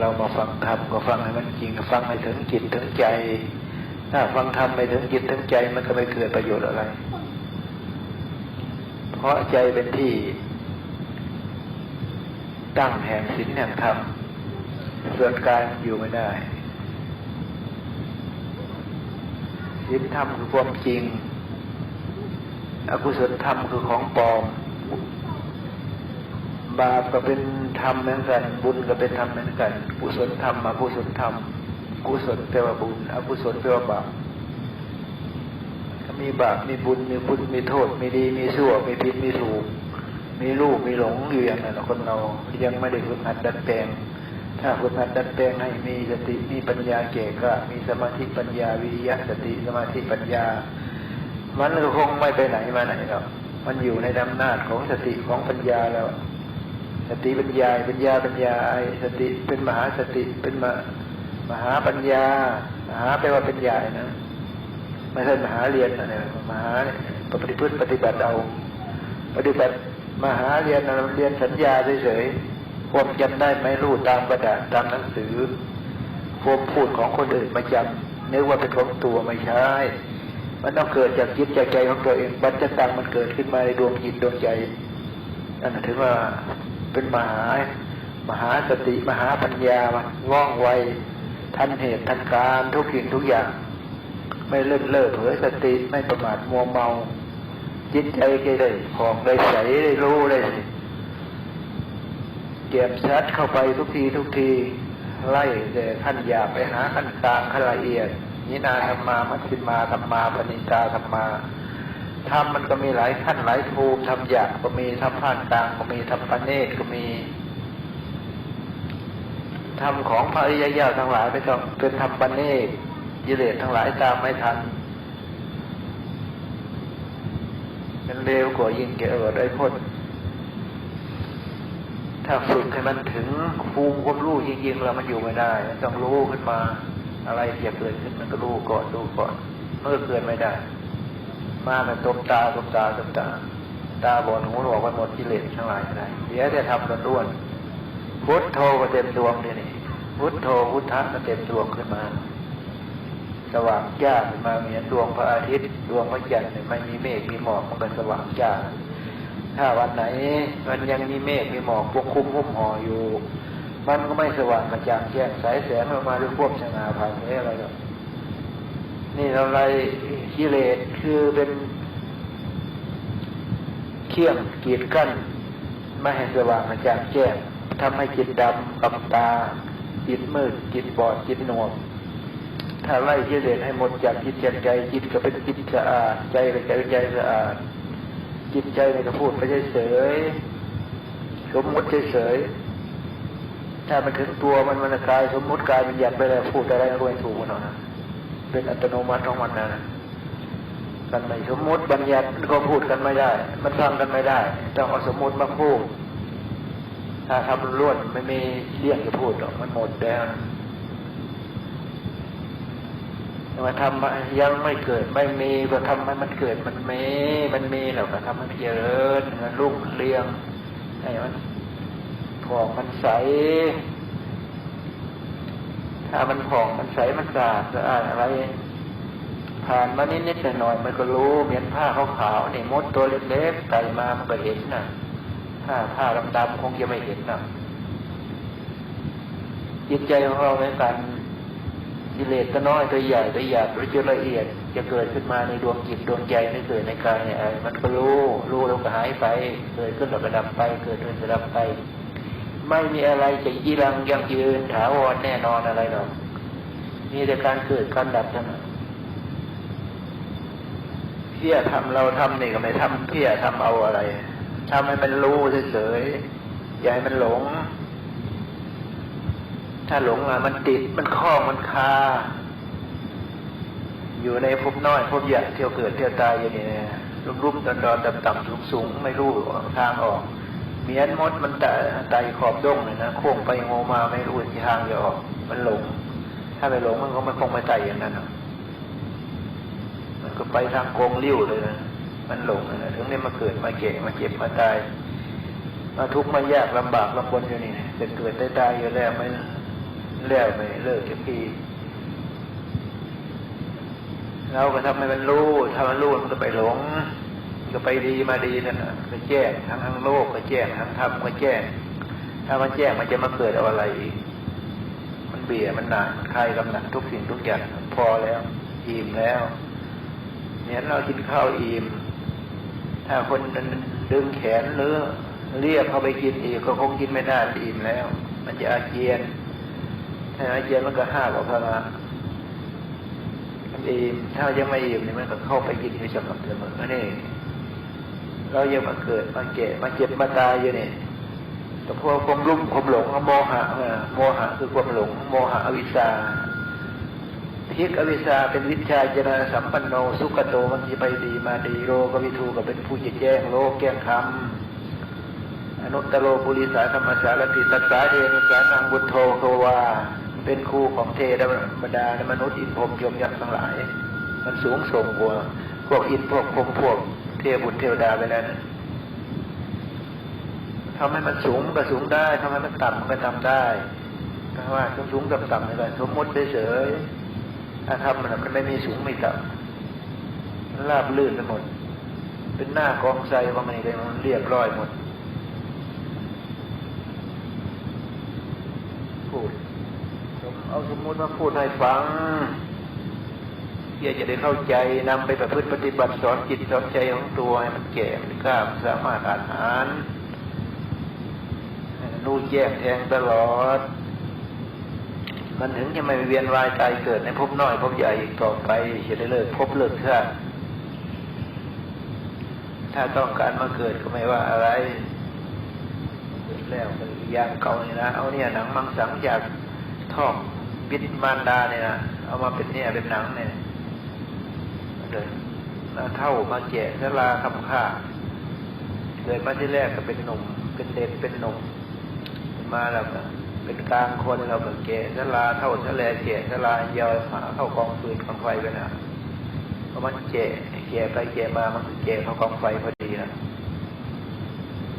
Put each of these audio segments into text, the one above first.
เรามาฟังธรรมก็ฟังให้มันจริงฟังให้ถึงจิตถึงใจ ถ้าฟังธรรมไม่ถึงจิตถึงใจมันก็ไม่เกิดประโยชน์อะไร เพราะใจเป็นที่ ตั้งแห่งศีลแห่งธรรมส่วนกายอยู่ไม่ได้ศีลธรรมคือความจริง อกุศลธรรมคือของปลอมบาปก็เป็น รรมเหมือนกัน บุญก็เป็นธรรมเหมือนกันกุศลธรรมอกุศลธรรมกุศลแปลว่าบุญอกุศลแปลว่าบาปมีบาปมีบุญมีบุญมีโทษ มีดีมีชั่วมีผิดมีถูก มีรูปมีหลงอยู่อย่างนั้นคนเรายังไม่ได้ฝึกหัดดัดแปลง ถ้าฝึกหัดดัดแปลงให้มีสติมีปัญญาเก่ก็มีสมาธิปัญญาวิริยะสติสมาธิปัญญา มันก็คงไม่ไปไหนมาไหนหรอกมันอยู่ในอำนาจของสติของปัญญาแล้ว สติปัญญาปัญญาปัญญาไอสติเป็นมหาสติเป็นมามหาปัญญามหาแปลว่าเป็นใหญ่นะไม่ใช่มหาเรียนนะเนี่ยมหาปฏิพฤติปฏิบัติเอา ปฏิบัติมหาเรียนเราเรียนสัญญาเฉยๆความจำได้ไม่รู้ตามกระดาษตามหนังสือความพูดของคนอื่นมาจำนึกว่าเป็นของตัวไม่ใช่มันต้องเกิดจากจิตจากใจของตัวเองปัจจตังมันเกิดขึ้นมาในดวงจิตดวงใจนั่นถือว่า เป็นมหา มหาสติมหาปัญญามันว่องไวทันเหตุทันการทุกสิ่งทุกอย่าง ไม่เลื่อนเล่อเผลอสติไม่ประมาทมัวเมาจิตใจก็ได้ของได้ใสได้รู้ได้เก็บชัดเข้าไปทุกทีทุกที ไล่แต่ขั้นหยาบไปหาขั้นกลางขั้นละเอียดนินาธรรมามัชฌิมาธรรมาปณิกาธรรมา ธรรมมันก็มีหลายขั้นหลายภูมิทำหยาบก็มีทำผ่านกลางก็มีทำปเนตก็มีธรรมของพระอริยเจ้าทั้งหลายไม่ต้องเป็นธรรมปเนตยิเลสทั้งหลายตามไม่ทันมันเร็วกว่ายิ่งเกิดได้พ้นถ้าฝึกให้มันถึงภูมิความรู้จริงๆแล้วมันอยู่ไม่ได้ต้องรู้ขึ้นมา อะไรจะเกิดขึ้นมันก็รู้ก่อนรู้ก่อนเมื่อเกิดไม่ได้ มาแต่ตบตาตบตาตบตา ตาบอดหูหนวกมันหมดกิเลสทั้งหลายไม่ได้เดี๋ยวจะทำกันด้วนพุทโธก็เต็มดวงนี่นี่พุทโธพุทธะก็เต็มดวงขึ้นมาสว่างจ้าขึ้นมาเหมือนดวงพระอาทิตย์ดวงพระจันทร์เนี่ยไม่มีเมฆมีหมอกมันก็สว่างจ้าถ้าวันไหน มันยังมีเมฆมีหมอกปกคลุมหุ้มห่ออยู่ มันก็ไม่สว่างกระจ่างแจ้งสายแสงออกมาด้วยพวกชนาภายในอะไรหรอก นี่เราไรกิเลสคือเป็นเขี่ยงกีดกั้นไม่ให้สว่างกระจ่างแจ้งทำให้จิตดำกับตา จิตมืดจิตบอดจิตหนวกถ้าไล่กิเลสให้หมดจากจิตจากใจจิตก็เป็นจิตสะอาดใจก็ใจใจสะอาดจิตใจเนี่ยก็พูดไปเฉยสมมติเฉยถ้ามันถึงตัวมันมันกายสมมติกายมันยันไปแล้วพูดอะไรก็ไม่ถูกมันหรอกนะ เป็นอัตโนมัติของมันนะกันไม่สมมติบัญญัติก็พูดกันไม่ได้ มันฟังกันไม่ได้ต้องเอาสมมติมาพูด ถ้าทำล้วนไม่มีเรื่องจะพูดหรอกมันหมดแล้วนะมาทำยังไม่เกิดไม่มีก็ทำให้มันเกิดมันมีมันมีแล้วก็ทำให้มันเจริญมันรุ่งเรืองให้มันผ่องมันใส ถ้ามันผ่องมันใสมันสะอาดสะอาดอะไรผ่านมานิดๆหน่อยมันก็รู้เหมือนผ้าขาวๆนี่มดตัวเล็กๆไต่มามันก็เห็นนะถ้าผ้าดำๆคงจะไม่เห็นนะจิตใจของเราในการกิเลสก็น้อยตัวใหญ่ตัวหยาบหรือจะละเอียด จะเกิดขึ้นมาในดวงจิตดวงใจไม่เกิดในกายเนี่ยมันก็รู้รู้แล้วก็หายไป เกิดขึ้นแล้วก็ดับไป เกิดขึ้นแล้วดับไป ไม่มีอะไรจะยีรังยังยืนถาวรแน่นอนอะไรหรอกมีแต่การเกิดการดับเท่านั้นเพี้ยทำเราทำนี่ก็ไม่ทำเพี้ยทำเอาอะไรทำให้มันรู้เฉยๆอย่าให้มันหลง ถ้าหลงอะมันติดมันคล้องมันคา อยู่ในภพน้อยภพใหญ่เที่ยวเกิดเที่ยวตายอย่างนี้รุ่มรุ่มดอนดอนต่ำต่ำสูงสูงไม่รู้ทางออก เมียนมดมันแต่ไตขอบดงเลยนะโค้งไปโงมาไม่รู้ที่ทางจะออกมันหลง ถ้าไม่หลงมันก็มันคงไม่ไต่อย่างนั้นมันก็ไปทางโกงริ้วเลยนะมันหลงนะถึงได้มาเกิดมาเก่มาเจ็บมาตายมาทุกข์มายากลำบากลำบนอยู่นี่เป็นเกิดได้ตายอยู่แล้วไม่แล้วไม่เลิกสักทีเราก็ทำให้มันรู้ถ้ามันรู้มันก็ไปหลง ก็ไปดีมาดีนั่นนะก็แจ้งทั้งทั้งโลกก็แจ้งทั้งธรรมก็แจ้ง ถ้ามันแจ้งมันจะมาเกิดเอาอะไรอีกมันเบียมันหนักมันคลายกำหนัดทุกสิ่งทุกอย่างพอแล้ว อิ่มแล้วเนี่ยเรากินข้าวอิ่มถ้าคนมันดึงแขนหรือเรียกเขาไปกินอีกก็คงกินไม่ได้อิ่มแล้ว มันจะอาเจียนถ้าอาเจียนมันก็ห้ากว่าพละมันอิ่มถ้ายังไม่อิ่มเนี่ยมันก็เข้าไปกินอยู่สม่ำเสมอนี่ เรายังมาเกิดมาแก่มาเจ็บมาตายอยู่เนี่ยแต่พวกความรุ่มความหลงโมหะโมหะคือความหลง โมหะอวิชชาทิกอวิชชาเป็นวิชาเจนะสัมปันโนสุขโตมันจะไปดีมาดีโลกวิทูก็เป็นผู้จะแจ้งโลกแก้งคำอนุตตโรปุริสาธรรมสารติตัสสาเทนุสานังบุตโทโทวาเป็นครูของเทวบรรดาและมนุษย์อินพรมยมยักษ์ทั้งหลาย มันสูงส่งกว่าพวกอินพวกพรมพวก ทพบุตรเทวดาไปแล้วนะทำให้มันสูงก็สูงได้ทำให้มันต่ำก็ต่ำได้ถ้าว่าสูงสูงต่ำต่ำเลยสมมติเฉยๆถ้าทำมันมันไม่มีสูงไม่ต่ำมันราบลื่นไปหมด เป็นหน้ากองใจว่ามันเลยมันเรียบร้อยหมดพูดผมเอาสมมติว่าพูดให้ฟัง เพื่อจะได้เข้าใจนำไปประพฤติปฏิบัติสอนจิตสอนใจของตัวให้มันแก่มันกล้าสามารถอ่านอ่านรู้แจ้งแทงตลอด มันถึงจะไม่เวียนวายตายเกิดในภพน้อยภพใหญ่อีกต่อไปจะได้เลิกภพเลิกชาติถ้าต้องการมาเกิดก็ไม่ว่าอะไรเกิดแล้วก็อย่างเก่านี่นะเอาเนี่ยหนังมังสังจากท้องบิดมารดาเนี่ยนะเอามาเป็นเนี่ยเป็นหนังเนี่ย เลยมาเท่ามาแก่ชราคำค่าเกิดมาที่แรกก็เป็นหนุ่ม เป็นเด็กเป็นหนุ่มมาแล้วก็เป็นกลางคนเราก็แก่ชราเท่าชะแลแก่ชรายอยขาเข้ากองฟืนกองไฟไปนะเพราะมันแก่แก่ไปแก่มามันแก่เข้ากองไฟพอดีนะ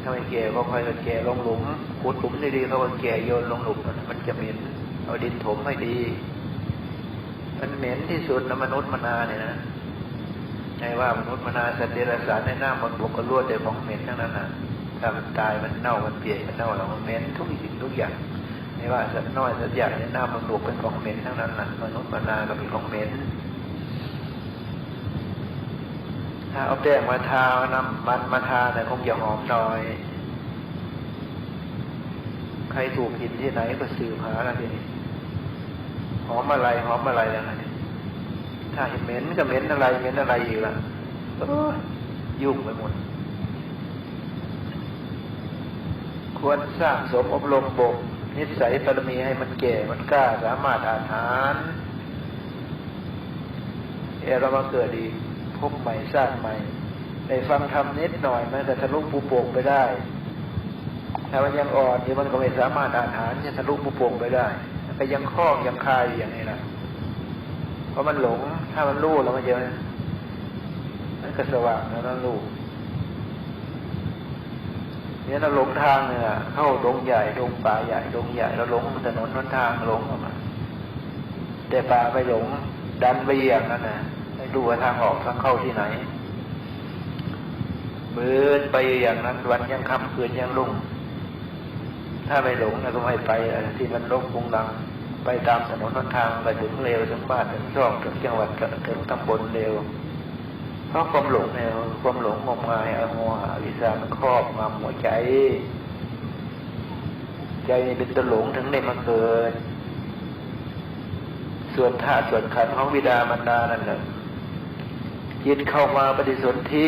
ถ้าไม่แก่ก็คอยแก่ลงหลุมขุดหลุมดีๆเขาก็แก่โยนลงหลุมมันจะเหม็นเอาดินถมให้ดี มันเหม็นที่สุดนะมนุษย์มนาเนี่ยนะ ใช่ว่ามนุษย์มนาสตว์เดรัจฉานในหน้ามันบวกก็รวดแต่ของเหม็นทั้งนั้นนะถ้ามันตายมันเน่ามันเปียกมันเน่าแล้วมันเหม็นทุกสิ่งทุกอย่างไม่ว่าสัตว์น้อยสัตว์ใหญ่ในหน้ามันบวกเป็นของเหม็นทั้งนั้นนะมนุษย์มนาก็เป็นของเหม็นถ้าเอาแป้งมาทาน้ำมันมาทาเนี่ยคงจะหอมหน่อยใครถูกกินที่ไหนก็สืบหาแล้วทีนี้หอมอะไรหอมอะไรแล้วนี่ถ้าเห็นเหม็นก็เหม็นอะไรเหม็นอะไรอีกล่ะยุ่งไปหมด ควรสร้างสมอบรมบ่มนิสัยบารมีให้มันแก่มันกล้าสามารถอาหารเอเรามาเกิดอีพบใหม่สร้างใหม่ได้ฟังธรรมนิดหน่อยมันแต่ทะลุปูโป่งไปได้ ถ้ามันยังอ่อนอยู่มันก็ไม่สามารถอ่านหารจะทะลุปูโป่งไปได้ก็ยังคล้องยังคายอยู่อย่างนี้นะเพราะมันหลง ถ้ามันรู้แล้วมันจะมันก็สว่างแล้วนั่นรู้เนี่ยเราหลงทางเนี่ยเข้าดงใหญ่ดงป่าใหญ่ดงใหญ่เราหลงถนนหนทางหลงออกมาแต่ป่าไปหลงดันไปอย่างนั้นนะไม่รู้ว่าทางออกทางเข้าที่ไหนเบินไปอย่างนั้นวันยังค่ำคืนยังลุ่งถ้าไม่หลงนะก็ไม่ไปที่มันลกพุงดัง ไปตามถนนทางไปถึงเร็วถึงบ้านถึงช่องถึงจังหวัดถึงตำบลเร็วเพราะความหลงเนี่ยความหลงงมงายอโมหะวิสามันครอบงำหัวใจ ใจเป็นตะหลงถึงได้มาเกิด ส่วนธาตุส่วนขันของวิดามันดานั่นแหละจิตเข้ามาปฏิสนธิ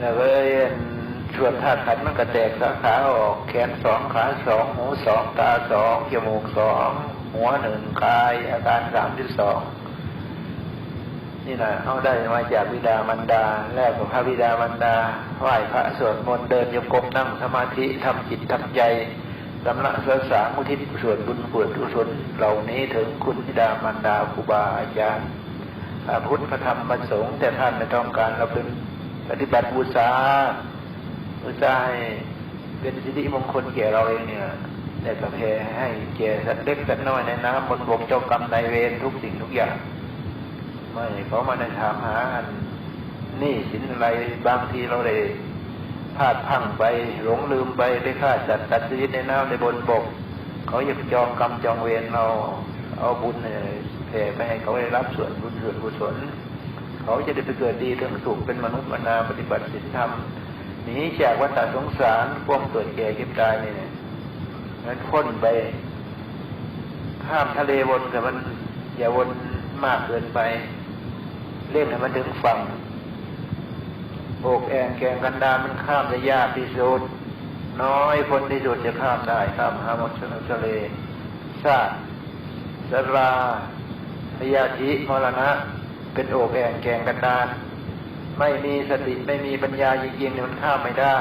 แล้วก็ ส่วนธาตุขันธ์มันก็แตกสาขาออก แขนสองขาสองหูสองตาสองจมูกสองหัวหนึ่งกาย อาการสามที่สองนี่นะเอาได้มาจากวิดามันดา แล้วกับพระวิดามันดาไหว้พระสวดมนต์เดินโยกมนั่งสมาธิทำจิตทำใจสำนักศึกษามุทิศส่วนบุญกุศลกุศลเหล่านี้ถึงคุณบิดามารดาครูบาอาจารย์พระพุทธพระธรรมพระสงฆ์แต่ท่านไม่ต้องการเราเป็นปฏิบัติบูชา บูชาให้เป็นสิริมงคลแก่เราเองเนี่ยได้ประเพให้แก่สัตว์เล็กสัตว์น้อยในน้ำบนบกเจ้ากรรมนายเวรทุกสิ่งทุกอย่าง ไม่เขามาได้ถามหาอันนี่สินอะไรบางทีเราได้พลาดพังไปหลงลืมไปได้ฆ่าสัตว์ตัดชีวิตในน้ำในบนบก เขาอยากจองกรรมจองเวรเราเอาบุญเนี่ยแผ่ไปให้เขาได้รับส่วนบุญส่วนกุศลเขาจะได้ไปเกิดดีถึงสุขเป็นมนุษย์มนาปฏิบัติศีลธรรม หนีจากวัฏสงสารความเกิดแก่เก็บตายเนี่ยนั้นพ้นไป ข้ามทะเลวนแต่มันอย่าวนมากเกินไป เล่นให้มันถึงฝั่งโอกแองแกงกันดามันข้ามได้ยากที่สุด น้อยคนที่สุดจะข้ามได้ข้ามหาหมดทะเลชาสราพยาธิมรณะ เป็นโอกแองแกงกันดาร ไม่มีสติไม่มีปัญญาจริงๆเนี่ยมันข้ามไม่ได้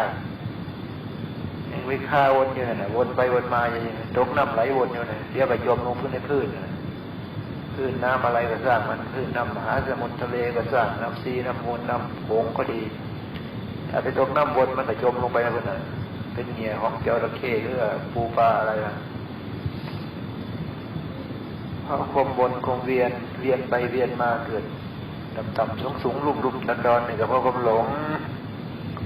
ยังวิคาวนอยู่น่ะวนไปวนมาอย่างนี้ตกน้ำไหลวนอยู่น่ะเดี๋ยวไปจมลงพื้นในพื้นน่ะพื้นน้ำอะไรก็สร้างมันพื้นน้ำมหาสมุทรทะเลก็สร้างน้ำซีน้ำมูลน้ำโขงก็ดีถ้าไปตกน้ำวนมันก็จมลงไปนะเพื่อนน่ะเป็นเหงี่ยของเจ้าตะเข้หรือปูปลาอะไรล่ะเพราะคมบนคมเวียนเวียนไปเวียนมาเกิด ต่ำๆสูงสูงลุ่มลุ่มดันดอนนี่ก็เพราะความหลง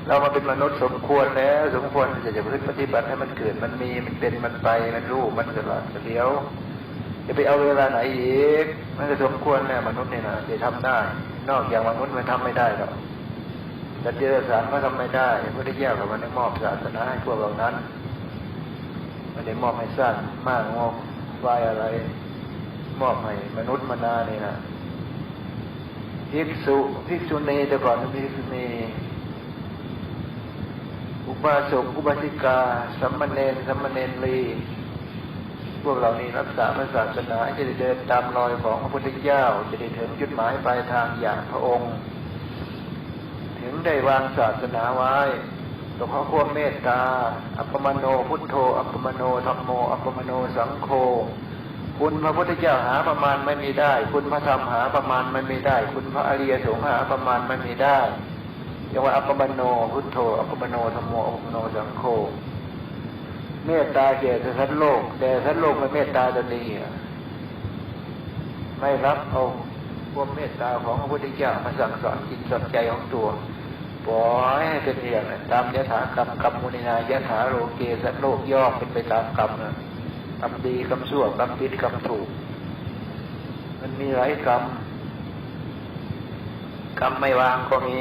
เรามาเป็นมนุษย์สมควรแล้ว สมควรจะจะพึ่งปฏิบัติให้มันเกิดมันมีมันเป็นมันไปมันรู้มันตลอดเดียวจะไปเอาเวลาไหนอีกมันก็สมควรแล้วมนุษย์เนี่ยนะจะทำได้ นอกจากมนุษย์มันทำไม่ได้หรอกแต่เจอสารก็ทำไม่ได้พระพุทธเจ้ากับมันได้มอบศาสนาให้พวกเหล่านั้นไม่ได้มอบให้สร้างมากงอกไว้อะไร มอบให้มนุษย์มนาเนี่นะ ภิกษุภิกษุณีแต่ก่อนเป็นภิกษุณีอุบาสกอุบาสิกา สัมมาเนนสัมมาเนนลีพวกเรานี้รักษาพระศาสนาจะได้เดินตามรอยของพระพุทธเจ้า จะได้ถึงจุดหมายปลายทางอย่างพระองค์ ถึงได้วางศาสนาไว้หลวงพ่อควบเมตตา อัปปมโนพุทโธ อัปปมโนธรรมโม อัปปมโนสังโฆ คุณพระพุทธเจ้าหาประมาณไม่มีได้ คุณพระธรรมหาประมาณไม่มีได้ คุณพระอริยสงฆ์หาประมาณไม่มีได้เรียกว่าอัปปมโนพุทโธอัปปมโนธรรมโมอัปปมโนสังโฆเมตตาแก่สัตว์โลก แต่สัตว์โลกไม่เมตตาตนีไม่รับเอาความเมตตาของพระพุทธเจ้ามาสั่งสอนจิตสอนใจของตัวปล่อยให้เป็นอย่างนั้นตามยถากรรมกรรมมุนินายถาโลเกสัตว์โลกย่อเป็นไปตามกรรมนะ กรรมดีกรรมชั่วกรรมผิดกรรมถูก มันมีหลายกรรมกรรมไม่วางก็มี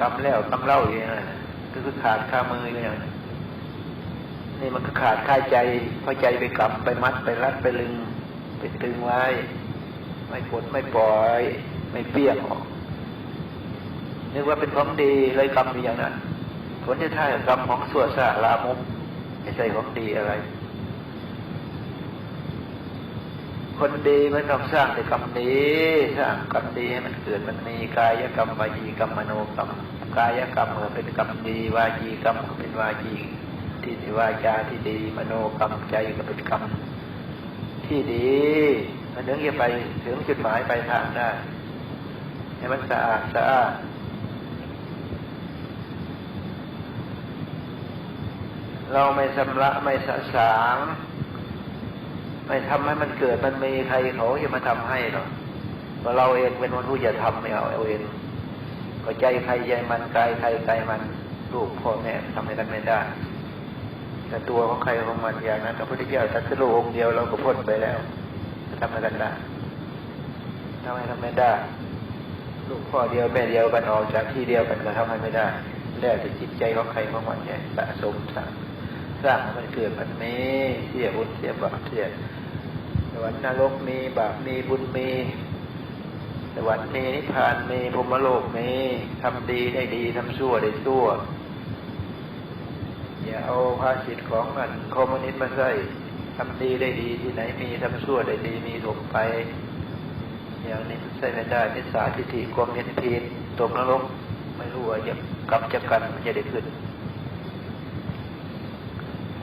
กรรมแล้วกรรมเล่าอย่างนั้นก็คือขาดข้ามืออย่างนั้นนี่มันก็ขาดค่าใจเพราะใจไปกรรมไปมัดไปรัดไปลึง ไปตึงไว้ ไม่ปลดไม่ปล่อย ไม่เปี้ยงออกนึกว่าเป็นของดีเลยกรรมอย่างนั้นผลที่ท้ายกรรมของสัวสาลามุกไม่ใช่ของดีอะไร คนดีไม่ต้องสร้างแต่กรรมดีสร้างกรรมดีให้มันเกิดมันมีกายกรรมวาจีกรรมมโนกรรมกายกรรมก็เป็นกรรมดีวาจีกรรมก็เป็นวาจีที่วาจาที่ดี มโนกรรมใจก็เป็นกรรมที่ดีมันถึงจะไปถึงจุดหมายปลายทางได้ให้มันสะอาดสะอาดเราไม่ชำระไม่สะสาง ไม่ทำให้มันเกิดมันมีใครเขาจะมาทำให้หรอกเราะเราเองเป็นคนผู้จะทำไม่เอาเอาเองก็ใจใครใจมันกายใครกายมันลูกพ่อแม่ทำให้กันไม่ได้แต่ตัวของใครของมันอย่างนั้นพระพุทธเจ้าตรัสรู้องค์เดียวเราก็พ้นไปแล้วทำให้กันได้ทำให้ทำไม่ได้ลูกพ่อเดียวแม่เดียวกันออกจากที่เดียวกันก็ทำให้ไม่ได้แล้วแต่จิตใจของใครของมันเนี่ยสะสมสร้าง สร้างให้มันเกิดมันมีเสียบุญเสียบาปเสียสวรรค์นรกมีบาปมีบุญมีสวรรค์มีนิพพานมีพรมโลกมีทำดีได้ดีทำชั่วได้ชั่วอย่าเอาภาษิตของมันคอมมิวนิสต์มาใส่ทำดีได้ดีที่ไหนมีทำชั่วได้ดีมีถกไป อย่างนี้ใส่ไม่ได้นิสาทิฏฐิความเห็นผิดตกนรกไม่รู้ว่าจะกลับจะกันมันจะได้ขึ้น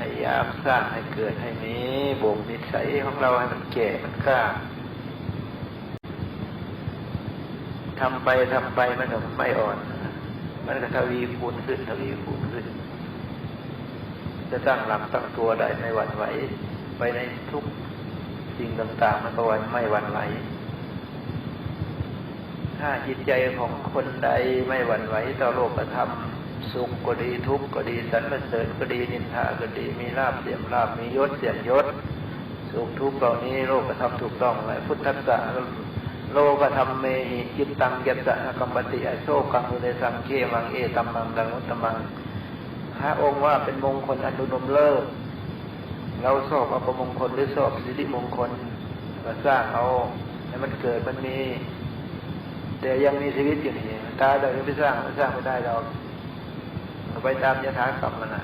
พยายามสร้างให้เกิดให้มีบ่มนิสัยของเราให้มันแก่มันกล้าทำไปทำไปมันก็ไม่อ่อน มันก็ทวีคูณขึ้นทวีคูณขึ้น จะตั้งหลักตั้งตัวได้ไม่หวั่นไหวไปในทุกสิ่งต่างๆ มันก็วันไม่หวั่นไหวถ้าจิตใจของคนใดไม่หวั่นไหวต่อโลกธรรม สุขก็ดีทุกข์ก็ดีสรรเสริญก็ดีนินทาก็ดีมีลาบเสียมลาบมียศเสียมยศสุขทุกข์เหล่านี้โลกธรรมถูกต้องเลยพุทธัสสะโลกธรรมเมหิจิตตังยัตสะกัมปติอโชกังอุเดสังเคมังเอตัมมังดังุตมังพระองค์ว่าเป็นมงคลอันดุนมเลิศเราสอบอัปมงคลหรือสอบสิริมงคลมาสร้างเอาให้มันเกิดมันมี แต่ยังมีชีวิตอยู่นี่ตาเราไม่สร้างไมันสร้างไม่ได้เรา ไปตามยถากรรมมันะ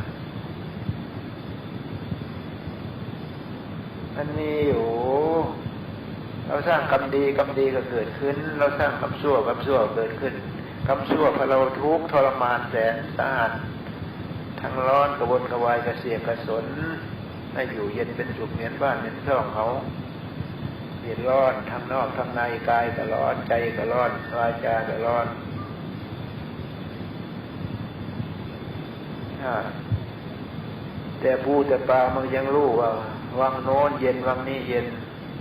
มันมีอยู่ เราสร้างกรรมดีกรรมดีก็เกิดขึ้น เราสร้างกรรมชั่วกรรมชั่วเกิดขึ้นกรรมชั่วพอเราทุกข์ทรมานแสนสาหัสทั้งร้อนกระวนกระวายกระเสียกระสนให้อยู่เย็นเป็นสุขเหมือนบ้านเหมือนช่องเขาเดือดร้อนทั้งนอกทั้งในกายก็ร้อนใจก็ร้อนวาจาก็ร้อน แต่ผู้แต่ปลามันยังรู้ว่า วังโน้นเย็นวังนี้เย็น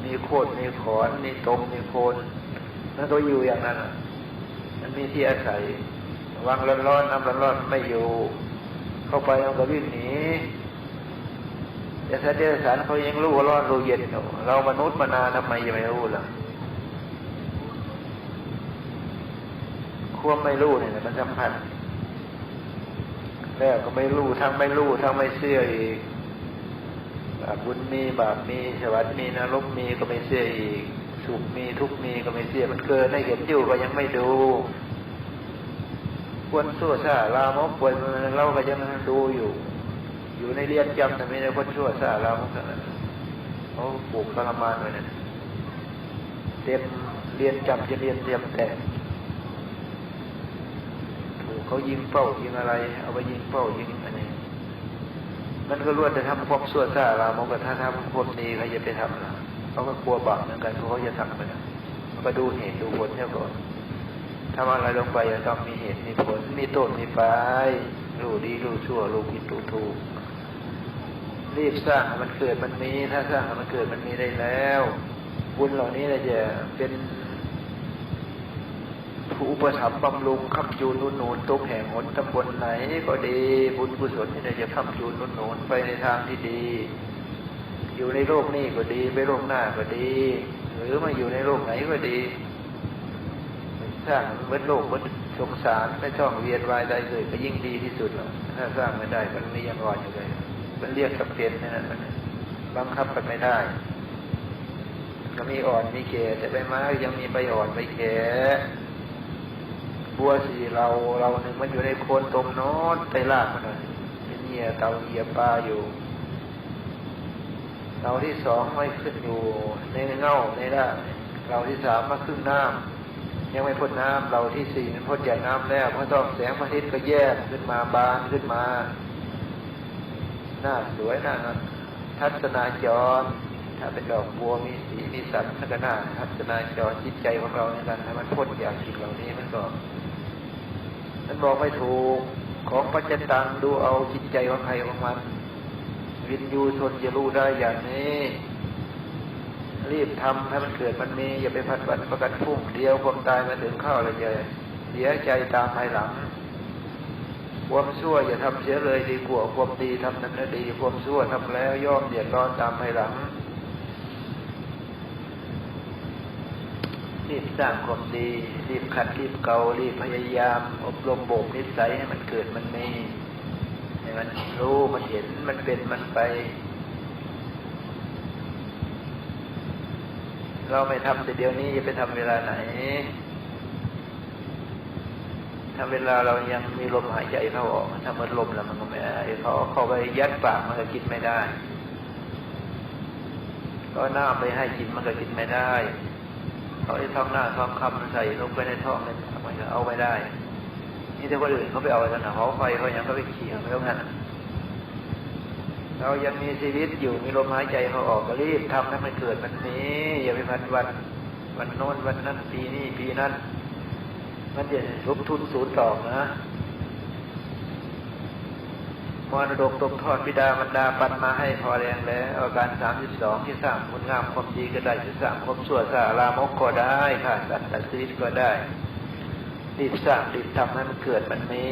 มีโคตรมีขอน มีตมมีโคนแล้วก็อยู่อย่างนั้นมันมีที่อาศัย วังร้อนๆน้ำร้อนๆไม่อยู่ เข้าไปมันก็วิ่งหนีแต่สัตว์เดรัจฉานเขายังรู้ว่าร้อนรู้เย็นอยู่เรามนุษย์มานานทำไมยังไม่รู้ล่ะควบไม่รู้เนี่ยมันสำคัญ แล้วก็ไม่รู้ทั้งไม่รู้ทั้งไม่เชื่ออีกบาปบุญมีบาปมีสวัสดิ์มีนรกมีก็ไม่เชื่ออีกสุขมีทุกข์มีก็ไม่เชื่อมันเกิดได้เห็นอยู่ก็ยังไม่ดูควรสู้ซาลามกควรเราก็ยังดูอยู่ อยู่ในเรียนจำแต่ไม่ได้คนชั่วซาลามกขนาดเขาปลูกทรมานไว้นั่นเต็มเรียนจำจะเรียนเตรียมแต่ เขายิงเป้ายิงอะไร เอาไปยิงเป้ายิงอะไรมันก็ล้วนแต่ทำความชั่วซาลามกถ้าทำความดีใครจะไปทำล่ะเขาก็กลัวบาปเหมือนกันเขาจะทำไปนะก็ดูเหตุดูผลเท่าก่อนทำอะไรลงไปจะต้องมีเหตุมีผล มีต้นมีปลายรู้ดีรู้ชั่วรู้ผิดรู้ถูกรีบสร้างมันเกิดมันมี ถ้าสร้างมันเกิดมันมีได้แล้วบุญเหล่านี้จะเป็น ผู้อุปถัมภ์บำรุงคำจูนนุนนูนตุกแห่งหนตำบลไหนก็ดี บุญกุศลนี่จะคำจูนนุนนูนไปในทางที่ดี อยู่ในโลกนี้ก็ดีไปโลกหน้าก็ดี หรือมาอยู่ในโลกไหนก็ดีสร้างเมื่อโลกเมื่อสงสารไม่ต้องเวียนวายใดเลยก็ยิ่งดีที่สุดแล้วถ้าสร้างไม่ได้มันนี่ยังอ่อนอยู่เลย มันเรียกกับเป็นนั่นมันบังคับกันไม่ได้ก็มีอ่อนมีแก่แต่ใบไม้ยังมีใบอ่อนใบแก่ วสีเราเราหนึ่งมันอยู่ในโคนตมโน้นไปลากมันเลยเป็นเหยียเตาเหยียปลาอยู่เราที่สองไม่ขึ้นอยู่ในเง่าในด้านเราที่สามมาขึ้นน้ำยังไม่พ้นน้ำเราที่สี่มันพ้นจากน้ำแล้วพระต้องแสงพระอาทิตย์ก็แยกขึ้นมาบานขึ้นมาหน้าสวยหน้าทัศนาจรถ้าเป็นดอกบัวมีสีมีสันทัศนาทัศนาจรจิตใจของเราในการให้มันพ้นจากสิ่งเหล่านี้มันก็ มันบอกไม่ถูกของปัจจตังดูเอาจิตใจของใครของมัน วินยูชนจะรู้ได้อย่างนี้ รีบทำให้มันเกิดมันมีอย่าไปพัดวันประกันพุ่งเดียวความตายมาถึงเข้าเลยจะเสียใจตามภายหลัง ความชั่วอย่าทำเสียเลยดีกว่าความดีทำนั้นดี ความชั่วทำแล้วย่อมเดือดร้อนตามภายหลัง รีบสร้างความดี รีบขัดรีบเกา รีบพยายาม อบรมบ่มนิสัยให้มันเกิดมันมีให้มันรู้มันเห็นมันเป็นมันไป เราไม่ทำแต่เดี๋ยวนี้จะไปทำเวลาไหนทำเวลาเรายังมีลมหายใจเข้าออกถ้ามันลมแล้วมันก็ไม่ได้เขาเข้าไปยัดปากมันก็กินไม่ได้ก็น้าไปให้กินมันก็กินไม่ได้ เขาไอ้ท้องหน้าท้องคำใส่ลงไปในท้องเลยทำไมจะเอาไม่ได้ นี่ถ้าคนอื่นเขาไปเอากันนะเขาไฟเขายังก็ไปเขี่ยไม่ต้องงั้นเรายังมีชีวิตอยู่มีลมหายใจเขาออกก็รีบทำให้มันเกิดมันนี้อย่าไปพันวัน วันโน้นวันนั้นปีนี้ปีนั้น มันจะลบทุนศูนย์ต่อนะ มรดกตกทอดบิดามารดาปันมาให้พอแรงแล้วอาการสามสิบสองที่สร้างคุณงามความดีก็ได้ที่สร้างความชั่วสาลามกก็ได้ค่ะสัตว์ตัดชีวิตก็ได้รีบสร้างรีบทำให้มันเกิดมันมี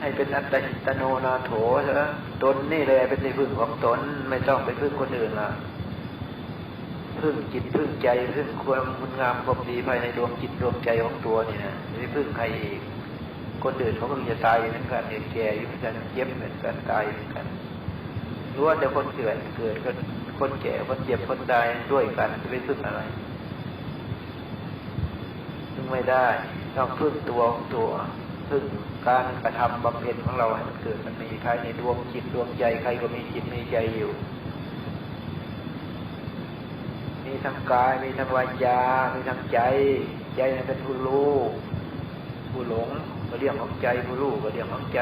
ให้เป็นอัตตโนนาโถเถอะตนนี่เลยเป็นที่พึ่งของตนไม่ต้องไปพึ่งคนอื่นละพึ่งจิตพึ่งใจพึ่งความคุณงามความดีภายในดวงจิตดวงใจของตัวนี่นะไม่พึ่งใครอีก คนอื่นเขาก็จะตายเหมือนกันแก่อยู่เหมือนกันเจ็บเหมือนกันตายเหมือนกันรู้ว่าแต่คนเกิดเกิดก็คนแก่คนเจ็บคนตายด้วยกันจะไปพึ่งอะไรพึ่งไม่ได้ต้องพึ่งตัวของตัวพึ่งการกระทำบำเพ็ญของเราให้มันเกิดมันมีใครในดวงจิตดวงใจใครก็มีจิตมีใจอยู่ มีทั้งกายมีทั้งวาจา มีทั้งใจ ใจนั้นเป็นผู้รู้ เรื่องของใจผู้รู้ก็เรื่องของใจ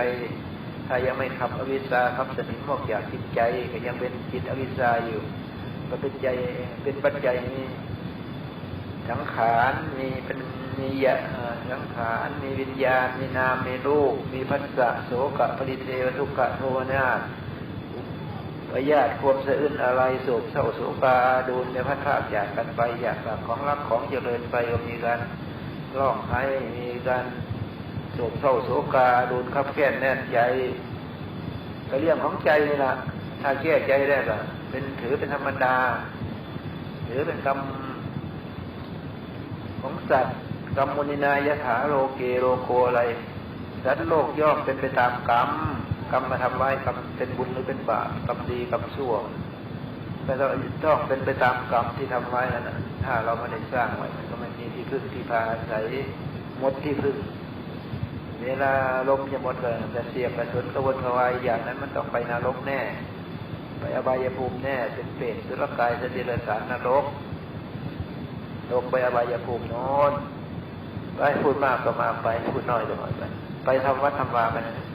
ถ้ายังไม่ขับอวิชชาขับสนิมออกจากจิตใจก็ยังเป็นจิตอวิชชาอยู่ ก็เป็นใจเป็นปัจจัยมีสังขารมีเป็นมียะสังขารมีวิญญาณ มีนามมีรูป มีพัสสะโสกะปริเทวทุกขะโทนาปญาตความสะอื้นอะไรโศกเศร้าโศกาดูลในพระธาตุอยากกันไปอยากกับของรักของเจริญไปก็มีการร้องไห้มีการ โศกเศร้าโศกาอาดูลขับแค้นแน่นใจก็เรื่องของใจนี่ละถ้าแก้ใจได้ก็เป็นถือเป็นธรรมดาถือเป็นกรรมของสัตว์กรรมมุนินายถาโลเกโลโกอะไรสัตว์โลกย่อมเป็นไปตามกรรมกรรมมาทำไว้กรรมเป็นบุญหรือเป็นบาปกรรมดีกรรมชั่วแต่เราต้องเป็นไปตามกรรมที่ทำไว้นั่นถ้าเราไม่ได้สร้างไว้มันก็ไม่มีที่พึ่งที่พาอาศัยหมดที่พึ่ง เวลาลมจะหมดเลยแต่เสียบกระสุนกระวนกระวายอย่างนั้นมันต้องไปนรกแน่ ไปอบายภูมิแน่เป็นเปรตสุรกายสติรสารนรกลงไปอบายภูมิโน้นไปพูดมากก็มาไปพูดน้อยก็น้อยไป ไปทำวัดทำวาไปนะ